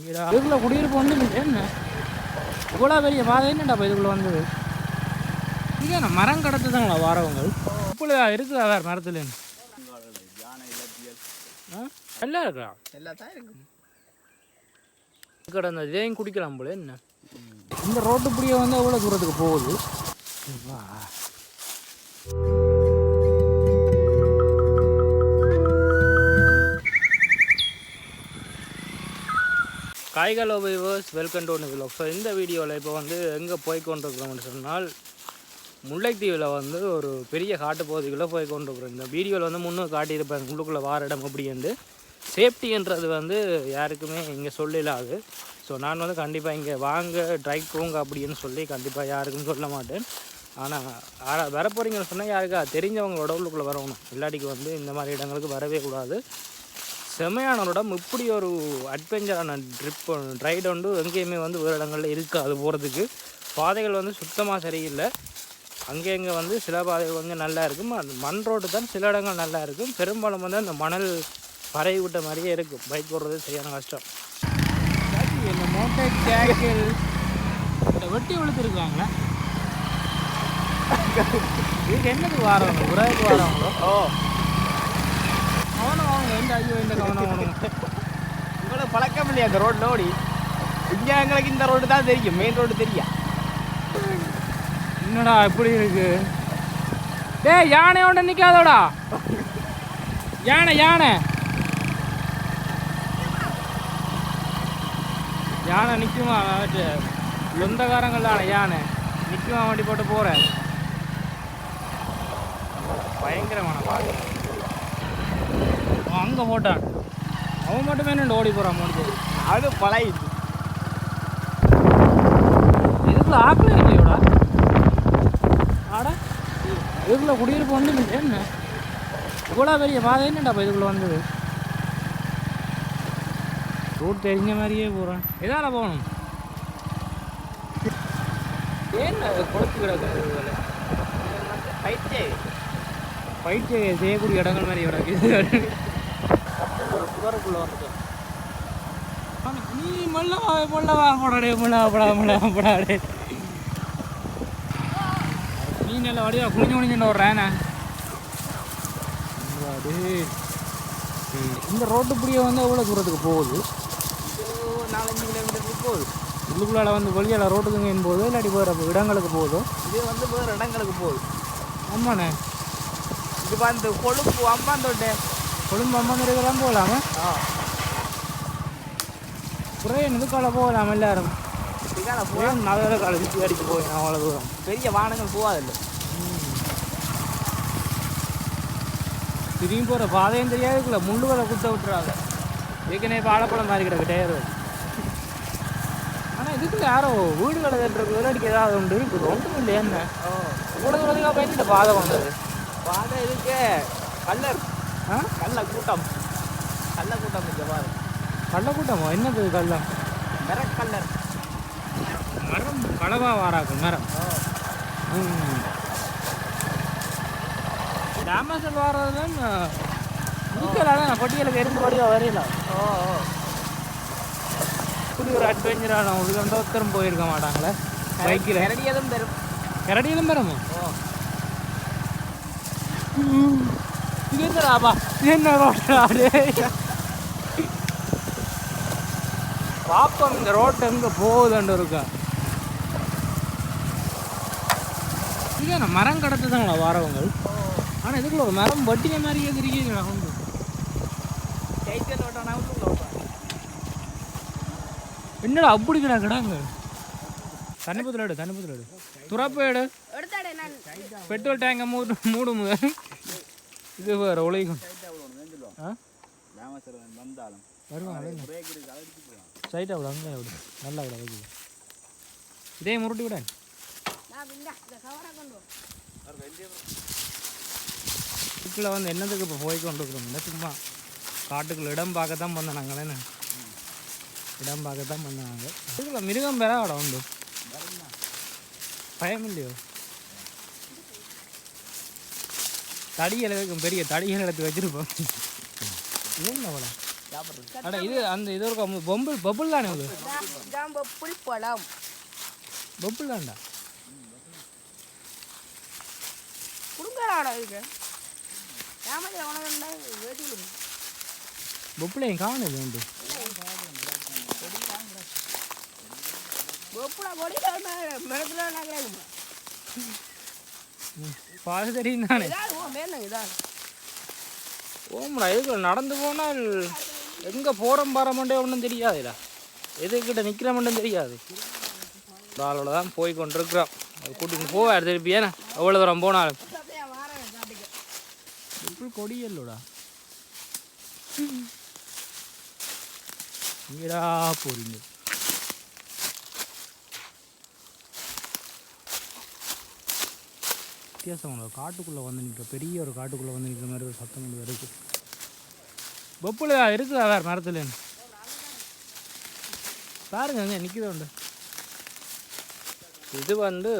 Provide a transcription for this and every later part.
இதுக்குள்ள குடியிருப்பு வந்து என்ன? இவ்வளோ பெரிய பாதை என்னடா இதுக்குள்ள வந்தது? இது என்ன மரம் கடத்து தாங்களா வாரவங்க இப்படி இருக்குதா வேறு மரத்துல நல்லா இருக்கா? எல்லாத்தான் இருக்கும். கடந்த இதையும் குடிக்கலாம் போல என்ன? இந்த ரோட்டு இப்படியே வந்து எவ்வளோ தூரத்துக்கு போகுது? Guys hello viewers welcome to vlog so இந்த வீடியோவில் இப்போ வந்து எங்கே போய் கொண்டிருக்கிறோம்னு சொன்னால் முல்லைத்தீவில் வந்து ஒரு பெரிய காட்டு பகுதிக்குள்ளே போய் கொண்டிருக்கிறோம் இந்த வீடியோவில் வந்து முன்னும் காட்டியிருப்பேன். உள்ளுக்குள்ளே வார இடம் அப்படின்ட்டு சேஃப்டின்றது வந்து யாருக்குமே இங்கே சொல்லலாது. ஸோ நான் வந்து கண்டிப்பாக இங்கே வாங்க ட்ரை போங்க அப்படின்னு சொல்லி கண்டிப்பாக யாருக்கும் சொல்ல மாட்டேன். ஆனால் யாரா- வர போகிறீங்கன்னு சொன்னால் யாருக்கா? தெரிஞ்சவங்களோட உள்ளுக்குள்ளே வரணும். இல்லாட்டிக்கு வந்து இந்த மாதிரி இடங்களுக்கு வரவே கூடாது. செமையான ஒரு இடம் இப்படி ஒரு அட்வென்ச்சரான ட்ரிப் ரைடு வந்து எங்கேயுமே வந்து வேறு இடங்கள்ல இருக்காது போகிறதுக்கு பாதைகள் வந்து சுத்தமாக சரியில்லை. அங்கே இங்கே வந்து சில பாதைகள் கொஞ்சம் நல்லா இருக்கும். மண் ரோடு தான் சில இடங்கள் நல்லா இருக்கும். பெரும்பாலும் வந்து அந்த மணல் பறவை விட்ட மாதிரியே இருக்கும். பைக் ஓடுறது சரியான கஷ்டம். இந்த மோட்டர் சைக்கிள் வெட்டி விழுத்துருக்காங்களா இதுக்கு என்னது வாரவங்க உறவுக்கு வாரவங்களோ ஓ. எந்த ஐயோ எந்த கவனம் உங்களுக்கு பழக்கம் இல்லையா அந்த ரோட்ல ஓடி? இங்கே எங்களுக்கு இந்த ரோடு தான் தெரியும் மெயின் ரோடு தெரியும் என்னடா இப்படி இருக்கு? டேய் யானையோட நிக்காதோடா. யானை யானை. யானை நிக்குமா அவட்டு சொந்தக்காரங்களான யானை. நிக்குமா வண்டி போட்டு போறேன் பயங்கரமான பாடு அவன் அங்க போட்டான். அவன் மட்டுமே நின்று ஓடி போறான் முடிஞ்சது அது பழையுது இதுக்குள்ள ஆக்கல இல்லையோடா? ஆடா. இதுக்குள்ள குடியிருப்பு இல்லை என்ன? இவ்வளோ பெரிய பாதை என்னடா இப்போ இதுக்குள்ள வந்தது? ரூட் தெரிஞ்ச மாதிரியே போகிறேன் எதால போகணும்? ஏன் கிடக்குது இதுல? பைத்தே பயிற்சி செய்யக்கூடிய இடங்கள் மாதிரி கிடக்குது ஒரு புதருக்குள்ள வந்துட்டோம் நீ மல்லவா மல்லவா போடாடே மல்லவா போடா மல்லவா போடாடே நீ நல்ல வடிவா குனிஞ்சு குனிஞ்சுன்னு வர்றேன் இந்த ரோட்டு இப்படியே வந்து எவ்வளோ தூரத்துக்கு போகுது? நாலஞ்சு கிலோமீட்டருக்கு போகுது. உள்ளுக்குள்ளால வந்து வெளியால் ரோட்டுக்கு போகுது இல்லாட்டி போகிற இடங்களுக்கு போகுதோ? இது வந்து வேறு இடங்களுக்கு போகுது. ஆமாண்ணே. இது வந்து கொழுப்பு அம்மாந்தோட்டே கொழும்பு அம்மா இருக்கிறான் போகலாமா ஆ குறைய இதுக்கால போகலாம் எல்லாரும் இதுக்கான போ போய் நகர காலை சுற்றி அடிச்சு போய் அவ்வளோ தூரம் பெரிய வாகனங்கள் போகாதில்ல திரும்பி போகிற பாதையும் தெரியாதுக்குள்ள முள்ளு வலை குத்த விட்டுறாங்க ஏற்கனவே பாலப்பழம் மாதிரி கிடக்கு டயர் ஆனால் இதுக்குள்ள யாரோ வீடு கடை தட்டுறதுக்கு விளையாடிக்கு ஏதாவது உண்டு இருக்குது ஒன்றும் இல்லை என்ன கூட பாதை வந்தது பாதை இருக்கு கல்லர் கல்ல கூட்டம் கல்ல கூட்டம் பாரு. கள்ள கூட்டமோ என்னது கள்ளம்? மிரக்கல்லர் மரம் களவா வாராக்கும் மரம். ஓ டேமேஜ் வாரதுதான் இருக்கலான பட்டியலுக்கு எறும்பு வடிவாக வரையில. ஓ ஓ இப்படி ஒரு அட்வென்ச்சரான ஒரு ஒருத்தரும் போயிருக்க மாட்டாங்களே? பைக்கில். கரடியதும் தரும் கரடியிலும் பெறமோ ஓ இது என்னடாப்பா என்ன ரோட்டாடு பாப்போம் இந்த ரோட்டு எங்க போகுதுன்னு இருக்கா இது மரம் கடத்துதாங்களா வாரவங்க ஆனா இதுக்குள்ள ஒரு மரம் வட்டின ஓட்டானா உள்ள ஓட்டான் என்னடா அப்படி கிடாங்க தண்ணி புத்துல எடு தண்ணி புத்துல எடு துறப்பு எடு பெட்ரோல் டேங்கை மூடு மூடு முதல் இது வேறு உலகம். வருவாங்க சைட்டாக விட அங்கே விடு. நல்லா விட இதே முருட்டி விட. நான் இந்த இந்த கவரை கொண்டு வா. இதுக்குள்ள வந்து என்னதுக்கு இப்போ போய் கொண்டு இருக்கிறோம் சும்மா காட்டுக்குள்ள இடம் பார்க்க தான் வந்தோம் நாங்களே. என்ன? இடம் பார்க்க தான் வந்தோம் நாங்கள் இதுக்குள்ள மிருகம் வேற இடம் உண்டு. பயம் இல்லையோ? தடிகளை வைக்கும் பெரிய தடிகள் எடுத்து வச்சிருப்போம். இது என்ன படம் சாப்பிட்றது அட இது அந்த இது ஒரு பொம்பிள் பபுள் தானே இது இதான் பப்புள் பழம். பபுள் தான்டா உனக்கு வேட்டி பப்புளையும் காணுது உண்டு பப்புளா கொடி மெடத்துல நாங்கள் பாது தெரியும் தானே ஓம்டா இதுக்கு நடந்து போனால் எங்கே போகிறோம் பாரமண்டே ஒன்றும் தெரியாதுடா. எதுக்கிட்ட நிற்கிற மட்டும் தெரியாது. ஆளோட தான் போய் கொண்டிருக்கிறோம். அது கூட்டிட்டு போவார் திருப்பி ஏன்னா எவ்வளோ தூரம் போனாலும். எப்படி கொடியல்லோடா. இங்கடா போறீங்க. வித்தியாசம் உள்ள காட்டுக்குள்ளே வந்து நிற்க பெரிய ஒரு காட்டுக்குள்ளே வந்து நிற்கிற மாதிரி ஒரு சத்தம் ஒன்று இருக்கு. பொப்புல இருக்குதா வேறு மரத்துல? பாருங்க அங்கே நிற்கிது உண்டு. இது வந்து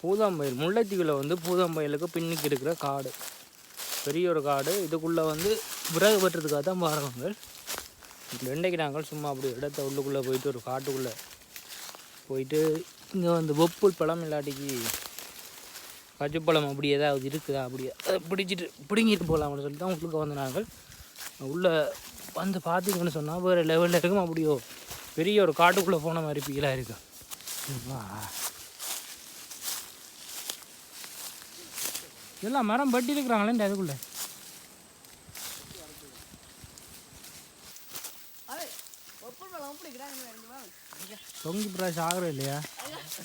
பூதாம்பயில் முல்லைத்தீவில் வந்து பூதாம்பயிலுக்கு பின்னுக்கு இருக்கிற காடு. பெரிய ஒரு காடு. இதுக்குள்ளே வந்து விறகு பெற்றதுக்காக தான் பாருங்க வெண்டைக்கு நாங்கள் சும்மா அப்படி இடத்த உள்ளுக்குள்ளே போயிட்டு ஒரு காட்டுக்குள்ளே போயிட்டு இங்கே வந்து வெப்புல் பழம் இல்லாட்டிக்கு கஜுப்பழம் அப்படி ஏதாவது இருக்குதா? அப்படியே பிடிச்சிட்டு பிடுங்கிட்டு போகலாம்னு சொல்லி தான் உள்ளுக்கு வந்து நாங்கள் உள்ளே வந்து பார்த்தீங்கன்னு சொன்னால் வேறு லெவலில் இருக்கும். அப்படியோ பெரிய ஒரு காட்டுக்குள்ளே போன மாதிரி ஃபீலாக இருக்கும். வா. இதெல்லாம் மரம் பட்டி இருக்கிறாங்களே அதுக்குள்ளே தொங்கி பிராஷ் ஆகிறோம் இல்லையா வேறடா மரத்தில்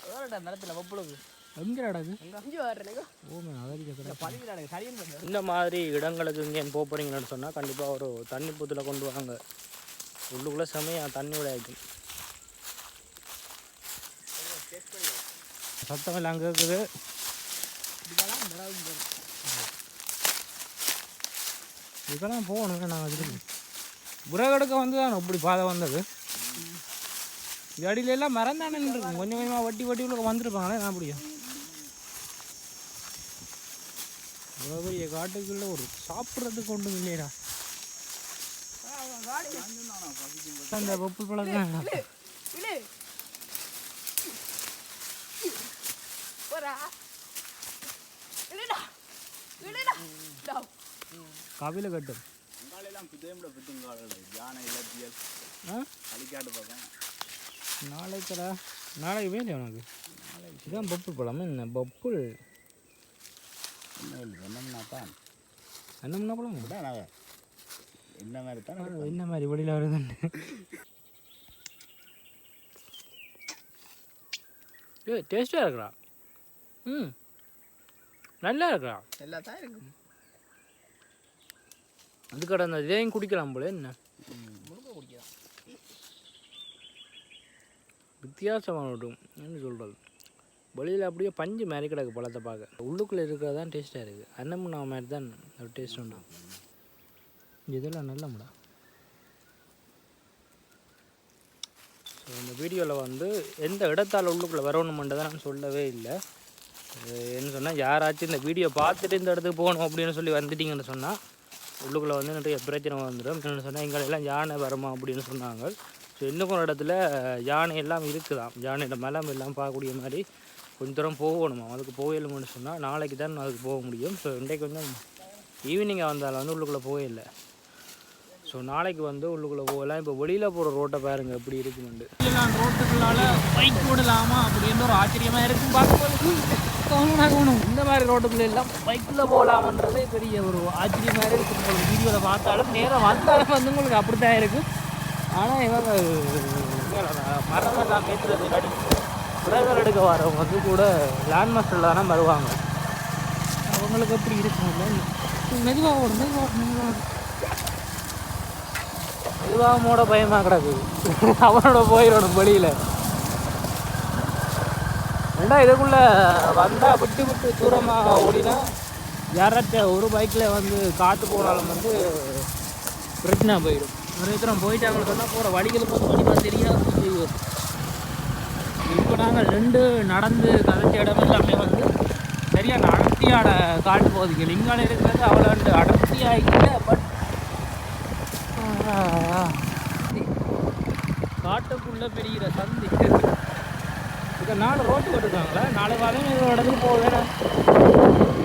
பப்புளுக்கு எங்கே அடகு அஞ்சு வர்றேன் ஓமே அதற்கு கடை பதினேழு சரின்னு பண்ணு. இந்த மாதிரி இடங்களுக்கு இங்கே போக போகிறீங்கன்னு சொன்னால் கண்டிப்பாக ஒரு தண்ணி புத்தில் கொண்டு வாங்க. உள்ளுக்குள்ளே செமையாக தண்ணி விளையாக்கும் சத்தம் எல்லாம் அங்கே இருக்குது இதுக்கெல்லாம் போகணும் நான் அதுக்கு புறகடுக்க வந்து தான் இப்படி பாதை வந்தது. இது அடியில எல்லாம் மரம் தானே இருக்கும் கொஞ்சம் கொஞ்சமாக வட்டி வட்டி உள்ள வந்திருப்பாங்களே நான் அப்படியா? இவ்வளோ பெரிய காட்டுக்குள்ள ஒரு சாப்பிட்றதுக்கு ஒன்றும் இல்லையடா. அந்த பப்பு டா. கவில கட்டும் யானை இலத்தியல் ஆ? அழிக்காட்டு பக்கம் நாளைக்கடா. நாளைக்கு வேலையா உனக்கு. இதுதான் பப்பு பழம். என்ன பப்புள்? என்னம்னா தான். என்னம்னா பழம்? என்ன மாதிரி தான் என்ன மாதிரி வெளியில் வருதுன்னு. ஏ டேஸ்ட்டாக இருக்கிறா ம். நல்லா இருக்கிறா எல்லாம் தான் இருக்கும். அது கடந்த இதையும் குடிக்கலாம் போல என்ன முழுக்க குடிக்கலாம் வித்தியாசமானட்டும் என்ன சொல்கிறது வெளியில் அப்படியே பஞ்சு மாதிரி கிடக்கு பழத்தை பார்க்க. உள்ளுக்குள்ளே இருக்கிறது தான் டேஸ்ட்டாக இருக்குது அன்னமுன்னா மாதிரி தான் ஒரு டேஸ்ட் உண்டு. இதெல்லாம் நல்ல முடா. ஸோ இந்த வீடியோவில் வந்து எந்த இடத்தால் உள்ளுக்குள்ளே வரணுமென்றதை நான் சொல்லவே இல்லை. என்ன சொன்னால் யாராச்சும் இந்த வீடியோ பார்த்துட்டு இந்த இடத்துக்கு போகணும் அப்படின்னு சொல்லி வந்துட்டீங்கன்னு சொன்னால் உள்ளுக்குள்ளே வந்து நிறைய பிரச்சனை வந்துடும் என்னென்னு சொன்னால் எங்களெல்லாம் யானை வருமா அப்படின்னு சொன்னாங்க. ஸோ இன்னும் ஒரு இடத்துல யானை எல்லாம் இருக்குதான் யானையோட மலம் எல்லாம் பார்க்கக்கூடிய மாதிரி கொஞ்ச தூரம் போகணுமா அதுக்கு போகலும்னு சொன்னால் நாளைக்கு தான் அதுக்கு போக முடியும். ஸோ இன்றைக்கு கொஞ்சம் ஈவினிங்காக வந்தாலும் வந்து உள்ளுக்குள்ளே போகல ஸோ நாளைக்கு வந்து உள்ளுக்குள்ளே போகலாம். இப்போ வெளியில் போகிற ரோட்டை பாருங்கள் எப்படி இருக்குமெண்டு ரோட்டுக்குள்ளால பைக் போடலாமா அப்படின்னு ஒரு ஆச்சரியமாக இருக்கும் பார்க்கும்போது இந்த மாதிரி ரோட்டுக்குள்ள எல்லாம் பைக்கில் போகலாமன்றதே பெரிய ஒரு ஆச்சரியமாக இருக்கும் உங்களுக்கு வீடியோவில் பார்த்தாலும் நேரம் வந்தாலும் வந்து உங்களுக்கு அப்படி தான் இருக்கும். ஆனால் இவங்க மரம் எல்லாம் ஏற்றுறது அடி டிரைவர் எடுக்க வரவங்க வந்து கூட லேண்ட் மாஸ்டரில் தானே வருவாங்க. அவங்களுக்கு எப்படி இருக்கும் மெதுவாக ஓடும் மெதுவாக மெதுவாக ஓடும் இதுவாகமோட பயமாக கிடக்குது அவனோட போயிடணும் வெளியில். ஏண்டா இதுக்குள்ள வந்தால் விட்டு விட்டு தூரமாக ஓடினா யாராச்சும் ஒரு பைக்கில் வந்து காற்று போனாலும் வந்து பிரச்சனை போயிடும். ஒரு தூரம் போயிட்டாங்கன்னு சொன்னால் போகிற வழிகளுக்கு வந்து வழிபாடு தெரியாது. இப்போ நாங்கள் ரெண்டு நடந்து கதைச்ச இடம் எல்லாமே வந்து சரியான அடர்த்தியான காட்டு போகுதுங்க இங்கான இருக்கிறது அவ்வளோ அடர்த்தியாக இல்லை பட் காட்டுக்குள்ளே பெரிய சந்தி. இதை நாலு ரோட்டு போட்டுருக்காங்களே நாலு வாரம் ஒரு இடத்துக்கு போக வேணும்